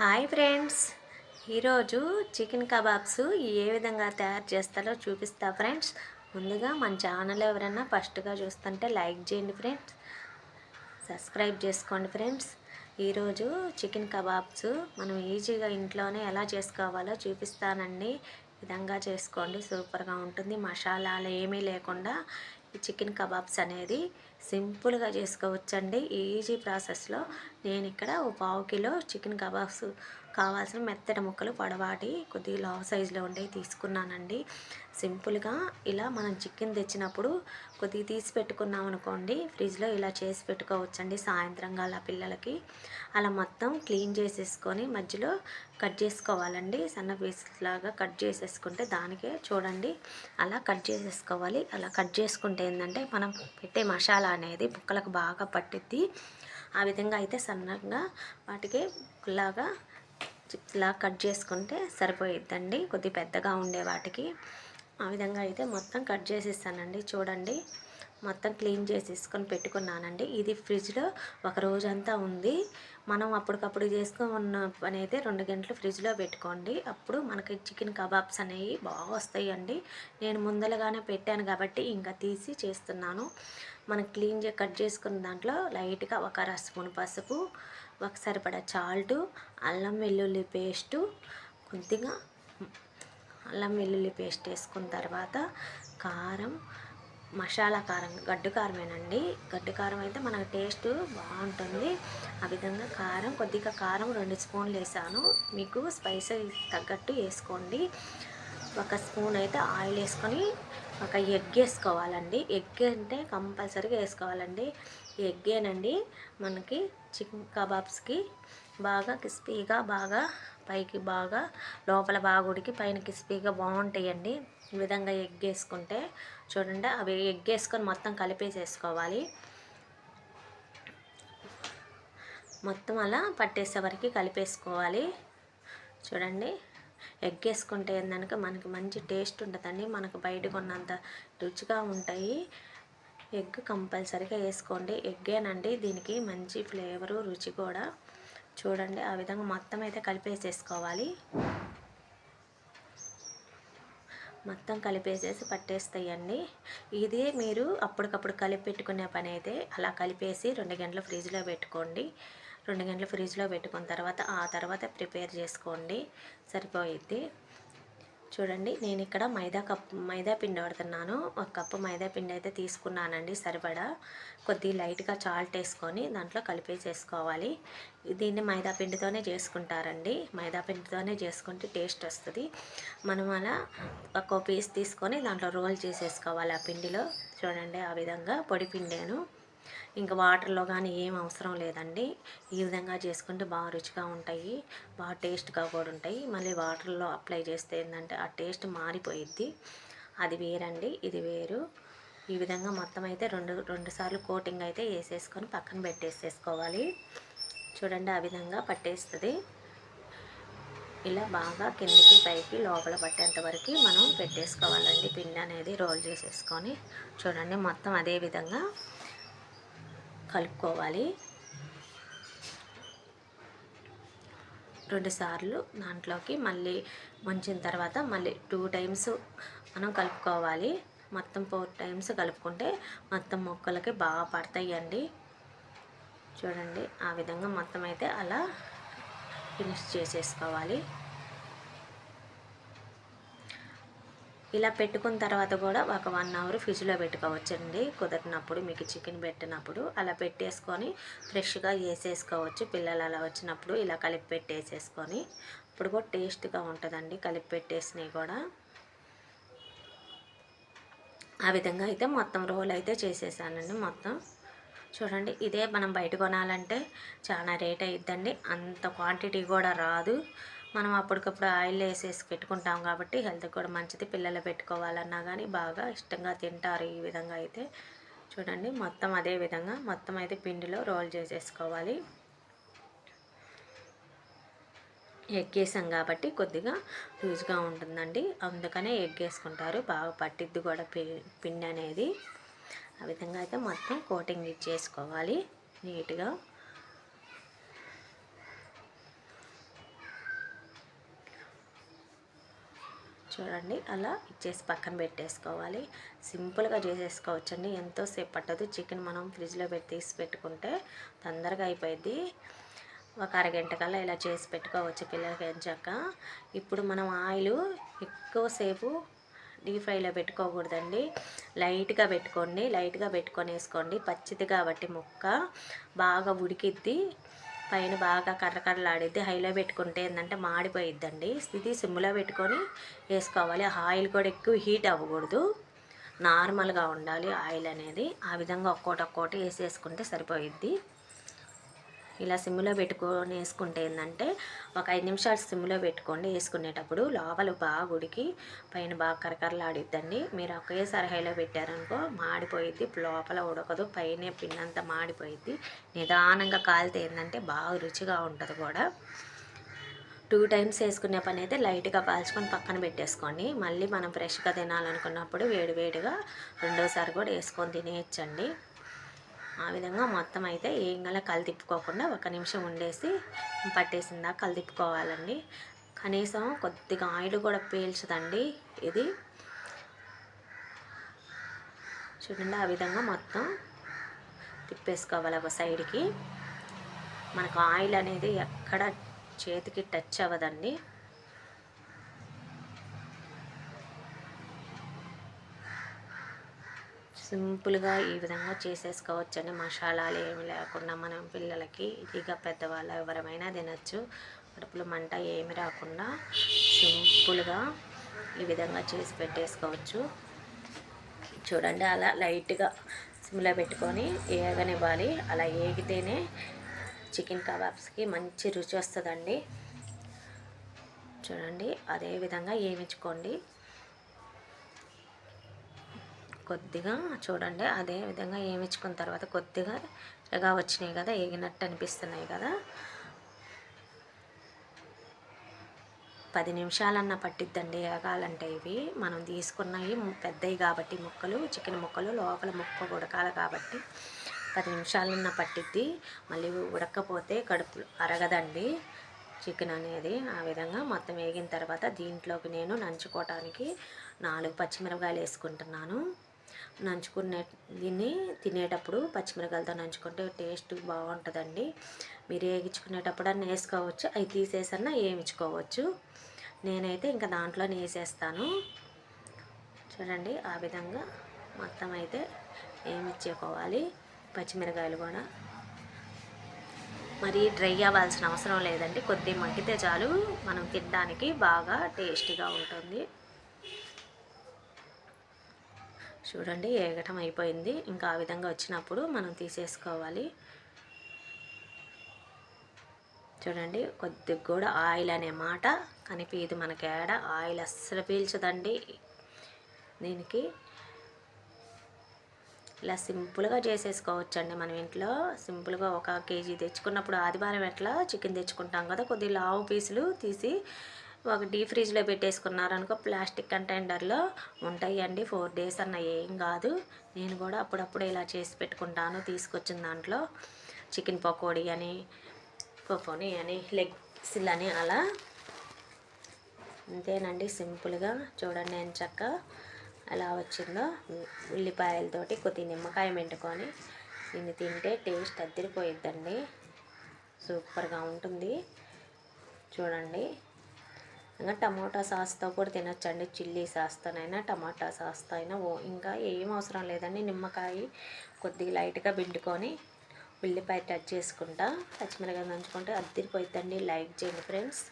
Hi friends. ఈరోజు chicken kebabs ఏ విధంగా తయారు చేస్తారో చూపిస్తా ఫ్రెండ్స్. ముందుగా మన ఛానల్ ఎవరైనా ఫస్ట్గా చూస్తుంటే లైక్ చేయండి ఫ్రెండ్స్. సబ్స్క్రైబ్ చేసుకోండి ఫ్రెండ్స్. ఈరోజు చికెన్ కబాబ్స్ మనం ఈజీగా ఇంట్లోనే ఎలా చేసుకోవాలో చూపిస్తానండి. విధంగా చేసుకోండి. సూపర్గా ఉంటుంది. మసాలాలు ఏమీ లేకుండా ఈ చికెన్ కబాబ్స్ అనేది సింపుల్గా చేసుకోవచ్చండి. ఈజీ ప్రాసెస్లో నేను ఇక్కడ ఓ పావు కిలో చికెన్ కబాబ్స్ కావాల్సిన మెత్తటి ముక్కలు పొడవాటి కొద్దిగా లావ్ సైజులో ఉండేవి తీసుకున్నానండి. సింపుల్గా ఇలా మనం చికెన్ తెచ్చినప్పుడు కొద్దిగా తీసి పెట్టుకున్నాం అనుకోండి ఫ్రిడ్జ్లో ఇలా చేసి పెట్టుకోవచ్చండి సాయంత్రం గల పిల్లలకి. అలా మొత్తం క్లీన్ చేసేసుకొని మధ్యలో కట్ చేసుకోవాలండి. సన్న పీస్ లాగా కట్ చేసేసుకుంటే దానికే చూడండి అలా కట్ చేసేసుకోవాలి. అలా కట్ చేసుకుంటే ఏంటంటే మనం పెట్టే మసాలా అనేది ముక్కలకు బాగా పట్టిద్ది. ఆ విధంగా అయితే సన్నగా వాటికి లాగా ఇలా కట్ చేసుకుంటే సరిపోయిద్దండి. కొద్ది పెద్దగా ఉండే వాటికి. ఆ విధంగా అయితే మొత్తం కట్ చేసేస్తానండి. చూడండి. మొత్తం క్లీన్ చేసేసుకొని పెట్టుకున్నానండి. ఇది ఫ్రిడ్జ్లో ఒక రోజంతా ఉంది. మనం అప్పటికప్పుడు చేసుకున్న పని అయితే రెండు గంటలు ఫ్రిడ్జ్లో పెట్టుకోండి. అప్పుడు మనకి చికెన్ కబాబ్స్ అనేవి బాగా వస్తాయండి. నేను ముందలగానే పెట్టాను కాబట్టి ఇంకా తీసి చేస్తున్నాను. మనం క్లీన్ చే కట్ చేసుకున్న దాంట్లో లైట్గా ఒక అర స్పూన్ పసుపు ఒక సరిపడా చాల్టు అల్లం వెల్లుల్లి పేస్టు కొద్దిగా అల్లం వెల్లుల్లి పేస్ట్ వేసుకున్న తర్వాత కారం మసాలా కారం గడ్డు కారమేనండి. గడ్డు కారం అయితే మనకు టేస్ట్ బాగుంటుంది. ఆ విధంగా కారం కొద్దిగా కారం రెండు స్పూన్లు వేసాను. మీకు స్పైసీ తగ్గట్టు వేసుకోండి. ఒక స్పూన్ అయితే ఆయిల్ వేసుకొని ఒక ఎగ్ వేసుకోవాలండి. ఎగ్ అంటే కంపల్సరీగా వేసుకోవాలండి. ఎగ్గేనండి మనకి చికెన్ కబాబ్స్కి బాగా క్రిస్పీగా బాగా పైకి బాగా లోపల బాగా ఉడికి పైన క్రిస్పీగా బాగుంటాయండి. ఈ విధంగా ఎగ్ వేసుకుంటే చూడండి అవి ఎగ్ వేసుకొని మొత్తం కలిపేసేసుకోవాలి. మొత్తం అలా పట్టేసే వరకు కలిపేసుకోవాలి. చూడండి ఎగ్ వేసుకుంటే ఏందనక మనకి మంచి టేస్ట్ ఉంటుందండి. మనకు బయట కొన్నంత రుచిగా ఉంటాయి. ఎగ్ కంపల్సరీగా వేసుకోండి. ఎగ్గేనండి దీనికి మంచి ఫ్లేవరు రుచి కూడా. చూడండి ఆ విధంగా మొత్తం అయితే కలిపేసేసుకోవాలి. మొత్తం కలిపేసేసి పట్టేస్తాయండి. ఇది మీరు అప్పటికప్పుడు కలిపి పెట్టుకునే పని అయితే అలా కలిపేసి రెండు గంటలు ఫ్రిడ్జ్లో పెట్టుకోండి. రెండు గంటలు ఫ్రిడ్జ్లో పెట్టుకున్న తర్వాత ఆ తర్వాత ప్రిపేర్ చేసుకోండి. సరిపోయిద్ది. చూడండి నేను ఇక్కడ మైదా కప్ మైదా పిండి వాడుతున్నాను. ఒక కప్పు మైదా పిండి అయితే తీసుకున్నానండి సరిపడా. కొద్ది లైట్గా చాల్ట్ వేసుకొని దాంట్లో కలిపేసేసుకోవాలి. దీన్ని మైదా పిండితోనే చేసుకుంటారండి. మైదా పిండితోనే చేసుకుంటే టేస్ట్ వస్తుంది. మనం అలా ఒక పీస్ తీసుకొని దాంట్లో రోల్ చేసేసుకోవాలి ఆ పిండిలో. చూడండి ఆ విధంగా పొడి పిండాను. ఇంకా వాటర్లో కానీ ఏం అవసరం లేదండి. ఈ విధంగా చేసుకుంటే బాగా రుచిగా ఉంటాయి బాగా టేస్ట్గా కూడా ఉంటాయి. మళ్ళీ వాటర్లో అప్లై చేస్తే ఏంటంటే ఆ టేస్ట్ మారిపోయిద్ది. అది వేరండి ఇది వేరు. ఈ విధంగా మొత్తం అయితే రెండు రెండు సార్లు కోటింగ్ అయితే వేసేసుకొని పక్కన పెట్టేసేసుకోవాలి. చూడండి ఆ విధంగా పట్టేస్తుంది. ఇలా బాగా కిందికి పైకి లోపల పట్టేంత వరకు మనం పెట్టేసుకోవాలండి. పిండి అనేది రోల్ చేసేసుకొని. చూడండి మొత్తం అదే విధంగా కలుపుకోవాలి. రెండుసార్లు దాంట్లోకి మళ్ళీ ముంచిన తర్వాత మళ్ళీ టూ టైమ్స్ మనం కలుపుకోవాలి. మొత్తం ఫోర్ టైమ్స్ కలుపుకుంటే మొత్తం మొక్కలకి బాగా పడతాయండి. చూడండి ఆ విధంగా మొత్తం అయితే అలా ఫినిష్ చేసేసుకోవాలి. ఇలా పెట్టుకున్న తర్వాత కూడా ఒక వన్ అవర్ ఫ్రిడ్జ్లో పెట్టుకోవచ్చండి. కుదిరినప్పుడు మీకు చికెన్ పెట్టినప్పుడు అలా పెట్టేసుకొని ఫ్రెష్గా వేసేసుకోవచ్చు. పిల్లలు అలా వచ్చినప్పుడు ఇలా కలిపి పెట్టేసేసుకొని ఇప్పుడు కూడా టేస్ట్గా ఉంటుందండి కలిపి పెట్టేసినవి కూడా. ఆ విధంగా అయితే మొత్తం రోల్ అయితే చేసేసానండి మొత్తం. చూడండి ఇదే మనం బయట కొనాలంటే చాలా రేట్ అయిద్దండి. అంత క్వాంటిటీ కూడా రాదు. మనం అప్పటికప్పుడు ఆయిల్ వేసేసి పెట్టుకుంటాం కాబట్టి హెల్త్ కూడా మంచిది పిల్లలు పెట్టుకోవాలన్నా కానీ బాగా ఇష్టంగా తింటారు ఈ విధంగా అయితే. చూడండి మొత్తం అదే విధంగా మొత్తం అయితే పిండిలో రోల్ చేసేసుకోవాలి. ఎగ్గేసాం కాబట్టి కొద్దిగా లూజ్గా ఉంటుందండి. అందుకనే ఎగ్ వేసుకుంటారు బాగా పట్టిద్ది కూడా పిండి అనేది. ఆ విధంగా అయితే మొత్తం కోటింగ్ ఇచ్చేసుకోవాలి నీట్గా. చూడండి అలా ఇచ్చేసి పక్కన పెట్టేసుకోవాలి. సింపుల్గా చేసేసుకోవచ్చండి. ఎంతోసేపు పట్టదు. చికెన్ మనం ఫ్రిడ్జ్లో పెట్టి తీసి పెట్టుకుంటే తొందరగా అయిపోయింది ఒక అరగంట కల్లా ఇలా చేసి పెట్టుకోవచ్చు పిల్లలకి ఎంచాక. ఇప్పుడు మనం ఆయిల్ ఎక్కువసేపు డీప్ ఫ్రైలో పెట్టుకోకూడదండి. లైట్గా పెట్టుకోండి. లైట్గా పెట్టుకొని వేసుకోండి పచ్చిది కాబట్టి ముక్క బాగా ఉడికిద్ది. పైన బాగా కర్రకర్రలాడిద్ది హైలో పెట్టుకుంటే ఏంటంటే మాడిపోయిద్దండి. ఇది సిమ్లో పెట్టుకొని వేసుకోవాలి. ఆయిల్ కూడా ఎక్కువ హీట్ అవ్వకూడదు. నార్మల్గా ఉండాలి ఆయిల్ అనేది. ఆ విధంగా ఒక్కోటి ఒక్కోటి వేసేసుకుంటే సరిపోయిద్ది. ఇలా సిమ్లో పెట్టుకొని వేసుకుంటే ఏంటంటే ఒక ఐదు నిమిషాలు సిమ్లో పెట్టుకోండి. వేసుకునేటప్పుడు లోపల బాగా ఉడికి పైన బాగా కరకరలాడిద్దండి. మీరు ఒకేసారి హైలో పెట్టారనుకో మాడిపోయిద్ది లోపల ఉడకదు పైన పిండంతా మాడిపోయిద్ది. నిదానంగా కాలితే ఏంటంటే బాగా రుచిగా ఉంటుంది కూడా. టూ టైమ్స్ వేసుకునే పని అయితే లైట్గా కాల్చుకొని పక్కన పెట్టేసుకోండి. మళ్ళీ మనం ఫ్రెష్గా తినాలనుకున్నప్పుడు వేడి వేడిగా రెండోసారి కూడా వేసుకొని తినేయచ్చండి. ఆ విధంగా మొత్తం అయితే ఏం గల తిప్పుకోకుండా ఒక నిమిషం ఉండేసి పట్టేసిందా. కలితిప్పుకోవాలండి కనీసం కొద్దిగా ఆయిల్ కూడా పీల్చదండి ఇది. చూడండి ఆ విధంగా మొత్తం తిప్పేసుకోవాలి ఒక సైడ్కి. మనకు ఆయిల్ అనేది ఎక్కడ చేతికి టచ్ అవ్వదండి. సింపుల్గా ఈ విధంగా చేసేసుకోవచ్చండి. మసాలాలు ఏమి లేకుండా మనం పిల్లలకి ఇక పెద్దవాళ్ళు ఎవరమైనా తినచ్చు. కడుపులో మంట ఏమి రాకుండా సింపుల్గా ఈ విధంగా చేసి పెట్టేసుకోవచ్చు. చూడండి అలా లైట్గా సిమ్లో పెట్టుకొని ఏగనివ్వాలి. అలా ఏగితేనే చికెన్ కబాబ్స్కి మంచి రుచి వస్తుందండి. చూడండి అదే విధంగా ఏమించుకోండి. కొద్దిగా చూడండి అదే విధంగా వేయించుకున్న తర్వాత కొద్దిగా ఎగా వచ్చినాయి కదా ఏగినట్టు అనిపిస్తున్నాయి కదా. పది నిమిషాలన్నా పట్టిద్దండి ఏగాలంటే ఇవి. మనం తీసుకున్నవి పెద్దవి కాబట్టి ముక్కలు చికెన్ ముక్కలు లోపల ముక్క ఉడకాలి కాబట్టి పది నిమిషాలన్నా పట్టిద్ది. మళ్ళీ ఉడకపోతే కడుపు అరగదండి చికెన్ అనేది. ఆ విధంగా మొత్తం వేగిన తర్వాత దీంట్లోకి నేను నంచుకోవటానికి నాలుగు పచ్చిమిరపకాయలు వేసుకుంటున్నాను. నంచుకునే దీన్ని తినేటప్పుడు పచ్చిమిరకాయలతో నంచుకుంటే టేస్ట్ బాగుంటుందండి. మీరు వేగించుకునేటప్పుడు అన్నీ వేసుకోవచ్చు అవి తీసేసన్నా వేయించుకోవచ్చు నేనైతే ఇంకా దాంట్లో వేసేస్తాను. చూడండి ఆ విధంగా మొత్తం అయితే వేయించుకోవాలి పచ్చిమిరకాయలు కూడా. మరి డ్రై అవ్వాల్సిన అవసరం లేదండి కొద్ది మగ్గితే చాలు. మనం తినడానికి బాగా టేస్టీగా ఉంటుంది. చూడండి ఏగటం అయిపోయింది. ఇంకా ఆ విధంగా వచ్చినప్పుడు మనం తీసేసుకోవాలి. చూడండి కొద్దిగా కూడా ఆయిల్ అనే మాట కనిపించదు మనకి ఏడ ఆయిల్ అస్సలు పీల్చదండి. దీనికి ఇలా సింపుల్గా చేసేసుకోవచ్చండి మనం ఇంట్లో. సింపుల్గా ఒక కేజీ తెచ్చుకున్నప్పుడు ఆదివారం ఎట్లా చికెన్ తెచ్చుకుంటాం కదా కొద్దిగా లావు పీసులు తీసి ఒక డీ ఫ్రిడ్జ్లో పెట్టేసుకున్నారనుకో ప్లాస్టిక్ కంటైనర్లో ఉంటాయండి. ఫోర్ డేస్ అన్న ఏం కాదు. నేను కూడా అప్పుడప్పుడు ఇలా చేసి పెట్టుకుంటాను. తీసుకొచ్చిన దాంట్లో చికెన్ పకోడీ అని పకోనీ అని లెగ్ అని అలా. అంతేనండి. సింపుల్గా చూడండి నేను చక్క ఎలా వచ్చిందో. ఉల్లిపాయలతోటి కొద్ది నిమ్మకాయ మెంటుకొని దీన్ని తింటే టేస్ట్ అద్దరిపోయిద్దండి. సూపర్గా ఉంటుంది. చూడండి. ఇంకా టమాటా సాస్తో కూడా తినొచ్చండి. చిల్లీ సాస్తోనైనా టమాటా సాస్తో అయినా ఓ ఇంకా ఏం అవసరం లేదండి. నిమ్మకాయ కొద్దిగా లైట్గా పిండుకొని ఉల్లిపాయ టచ్ చేసుకుంటా. పచ్చిమిరకాయ నంచుకుంటే అద్దరిపోయిద్దండి. లైక్ చేయండి ఫ్రెండ్స్.